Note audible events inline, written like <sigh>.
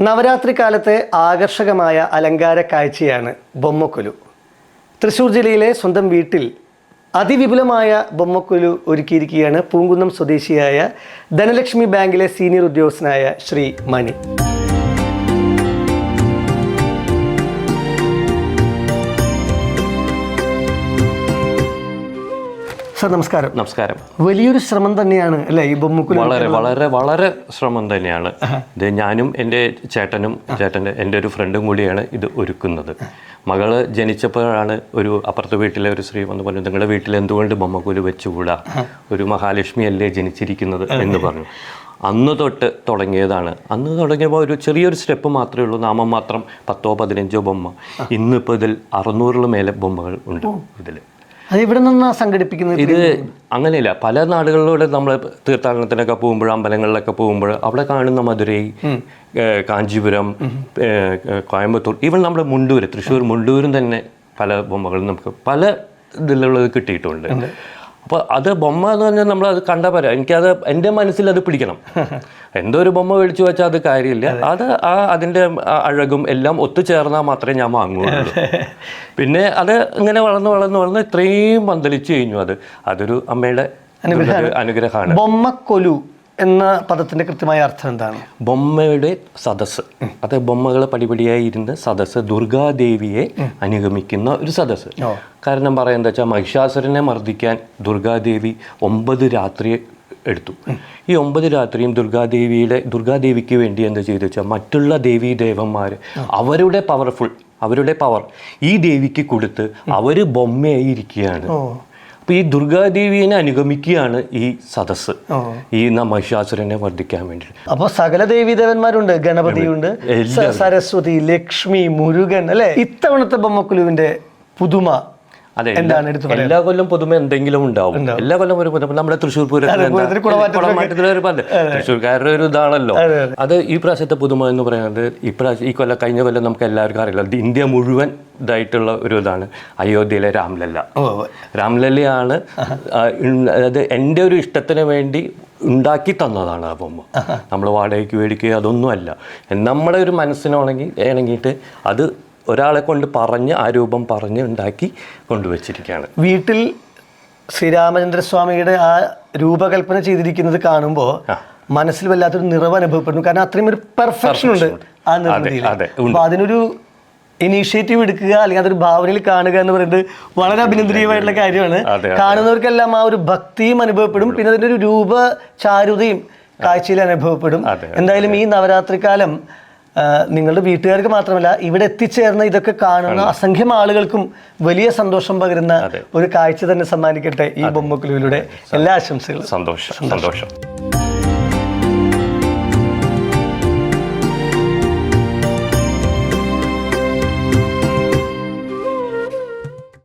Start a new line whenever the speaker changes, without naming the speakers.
നവരാത്രി കാലത്തെ ആകർഷകമായ അലങ്കാര കാഴ്ചയാണ് ബൊമ്മക്കുലു. തൃശ്ശൂർ ജില്ലയിലെ സ്വന്തം വീട്ടിൽ അതിവിപുലമായ ബൊമ്മക്കുലു ഒരുക്കിയിരിക്കുകയാണ് പൂങ്കുന്നം സ്വദേശിയായ ധനലക്ഷ്മി ബാങ്കിലെ സീനിയർ ഉദ്യോഗസ്ഥനായ ശ്രീ മണി. സാർ നമസ്കാരം.
നമസ്കാരം.
വലിയൊരു ശ്രമം തന്നെയാണ് അല്ലേ? ഈ ബൊമ്മക്കൊലു
വളരെ വളരെ വളരെ ശ്രമം തന്നെയാണ്. ഇത് ഞാനും എന്റെ ചേട്ടനും ചേട്ടന്റെ എന്റെ ഒരു ഫ്രണ്ടും കൂടിയാണ് ഇത് ഒരുക്കുന്നത്. മകൾ ജനിച്ചപ്പോഴാണ് ഒരു അപ്പുറത്തെ വീട്ടിലെ ഒരു സ്ത്രീ വന്ന് പറഞ്ഞു നിങ്ങളുടെ വീട്ടിൽ എന്തുകൊണ്ട് ബൊമ്മക്കൂൽ വെച്ചുകൂടാ? ഒരു മഹാലക്ഷ്മി അല്ലേ ജനിച്ചിരിക്കുന്നത് എന്ന് പറഞ്ഞു. അന്ന് തൊട്ട് തുടങ്ങിയതാണ്. അന്ന് തുടങ്ങിയപ്പോൾ ഒരു ചെറിയൊരു സ്റ്റെപ്പ് മാത്രമേ ഉള്ളൂ. നാമം മാത്രം പത്തോ പതിനഞ്ചോ ബൊമ്മ. ഇന്നിപ്പോൾ ഇതിൽ അറുന്നൂറിലും മേലെ ബൊമ്മകൾ ഉണ്ട് ഇതിൽ
അത് ഇവിടെ നിന്ന് സംഘടിപ്പിക്കുന്നത്
ഇത് അങ്ങനെയല്ല പല നാടുകളിലൂടെ നമ്മൾ തീർത്ഥാടനത്തിനൊക്കെ പോകുമ്പോൾ അമ്പലങ്ങളിലൊക്കെ പോകുമ്പോൾ അവിടെ കാണുന്ന മധുരൈ കാഞ്ചീപുരം കോയമ്പത്തൂർ ഈവൻ നമ്മുടെ മുണ്ടൂർ തൃശ്ശൂർ മുണ്ടൂരും തന്നെ പല ബൊമ്മകളും നമുക്ക് പല ഇതിലുള്ളത് കിട്ടിയിട്ടുണ്ട്. അപ്പോൾ അത് ബൊമ്മ എന്ന് പറഞ്ഞാൽ നമ്മൾ അത് കണ്ടാൽ പറയാം എനിക്കത് എന്റെ മനസ്സിൽ അത് പിടിക്കണം. <laughs> എന്തോ ഒരു ബൊമ്മ മേടിച്ചു വെച്ചാൽ അത് കാര്യമില്ല. അത്. ആ അതിന്റെ അഴകും എല്ലാം ഒത്തുചേർന്നാൽ മാത്രമേ ഞാൻ വാങ്ങുകയുള്ളൂ. <laughs> പിന്നെ അത് ഇങ്ങനെ വളർന്ന് വളർന്ന് വളർന്ന് ഇത്രയും പന്തലിച്ചു കഴിഞ്ഞു അത്. അതൊരു അമ്മയുടെ അനുഗ്രഹമാണ്.
ബൊമ്മക്കൊലു. എന്ന പദത്തിന്റെ കൃത്യമായ അർത്ഥം എന്താണ്?
ബൊമ്മയുടെ സദസ്സ്. അത് ബൊമ്മകൾ പടിപടിയായി ഇരുന്ന് സദസ്സ് ദുർഗാദേവിയെ അനുഗമിക്കുന്ന ഒരു സദസ്സ്. കാരണം പറയാൻ വെച്ചാൽ മഹിഷാസുരനെ മർദ്ദിക്കാൻ ദുർഗാദേവി ഒമ്പത് രാത്രി എടുത്തു. ഈ ഒമ്പത് രാത്രിയും ദുർഗാദേവിയുടെ ദുർഗാദേവിക്ക് വേണ്ടി എന്താ ചെയ്തു വെച്ചാൽ മറ്റുള്ള ദേവീ ദേവന്മാർ അവരുടെ പവർഫുൾ അവരുടെ പവർ ഈ ദേവിക്ക് കൊടുത്ത് അവർ ബൊമ്മയായി ഇരിക്കുകയാണ്. അപ്പൊ ഈ ദുർഗാദേവിയെ അനുഗമിക്കുകയാണ് ഈ സദസ്സ്. ഈ ന- മഹിഷാസുരനെ വർദ്ധിക്കാൻ വേണ്ടിയിട്ട്.
അപ്പൊ സകല ദേവീദേവന്മാരുണ്ട് ഗണപതിയുണ്ട് സരസ്വതി ലക്ഷ്മി മുരുകൻ അല്ലെ? ഇത്തവണത്തെ ബൊമ്മക്കുലുവിന്റെ പുതുമ
അതെ എല്ലാ കൊല്ലം പുതുമ എന്തെങ്കിലും ഉണ്ടാവും. എല്ലാ കൊല്ലം ഒരു പുതുമ നമ്മുടെ തൃശ്ശൂർ പൂരത്തിലെ എന്താ?
പൂരത്തിന്
ഒരു പണ്ട് തൃശ്ശൂർക്കാരുടെ ഒരു ഇതാണല്ലോ. അത് ഈ പ്രാവശ്യത്തെ പുതുമ എന്ന് പറയുന്നത് ഈ പ്രാവശ്യം ഈ കൊല്ലം കഴിഞ്ഞ കൊല്ലം നമുക്ക് എല്ലാവർക്കും അറിയില്ല. ഇന്ത്യ മുഴുവൻ ഇതായിട്ടുള്ള ഒരു ഇതാണ്. അയോധ്യയിലെ രാംലല്ല. രാംലല്ലയാണ് അതായത് എന്റെ ഒരു ഇഷ്ടത്തിന് വേണ്ടി ഉണ്ടാക്കി തന്നതാണ് ആ ബൊമ്മ. നമ്മൾ വാടകയ്ക്ക് മേടിക്കുക അതൊന്നുമല്ല. നമ്മുടെ ഒരു മനസ്സിനാണെങ്കിൽ ഇണങ്ങിയിട്ട് അത് ഒരാളെ കൊണ്ട് പറഞ്ഞ് ആ രൂപം പറഞ്ഞ് ഉണ്ടാക്കി കൊണ്ടുവച്ചിരിക്കുകയാണ്.
വീട്ടിൽ ശ്രീരാമചന്ദ്രസ്വാമിയുടെ ആ രൂപകൽപ്പന ചെയ്തിരിക്കുന്നത് കാണുമ്പോൾ മനസ്സിൽ വല്ലാത്തൊരു നിറവ് അനുഭവപ്പെടുന്നു. കാരണം അത്രയും ഒരു പെർഫെക്ഷൻ ഉണ്ട് ആ നിർമ്മിതിയിൽ.
അതെ,
അപ്പൊ അതിനൊരു ഇനീഷ്യേറ്റീവ് എടുക്കുക അല്ലെങ്കിൽ അതൊരു ഭാവനയിൽ കാണുക എന്ന് പറയുന്നത് വളരെ അഭിനന്ദനീയമായിട്ടുള്ള കാര്യമാണ്. കാണുന്നവർക്കെല്ലാം ആ ഒരു ഭക്തിയും അനുഭവപ്പെടും. പിന്നെ അതിന്റെ ഒരു രൂപ ചാരുതയും കാഴ്ചയിൽ അനുഭവപ്പെടും. എന്തായാലും ഈ നവരാത്രി കാലം ആ, നിങ്ങളുടെ വീട്ടുകാർക്ക് മാത്രമല്ല ഇവിടെ എത്തിച്ചേർന്ന ഇതൊക്കെ കാണുന്ന അസംഖ്യം ആളുകൾക്കും വലിയ സന്തോഷം പകരുന്ന ഒരു കാഴ്ച തന്നെ സമ്മാനിക്കട്ടെ ഈ ബൊമ്മക്കുലുവിലൂടെ എല്ലാ ആശംസകളും.
സന്തോഷം. സന്തോഷം.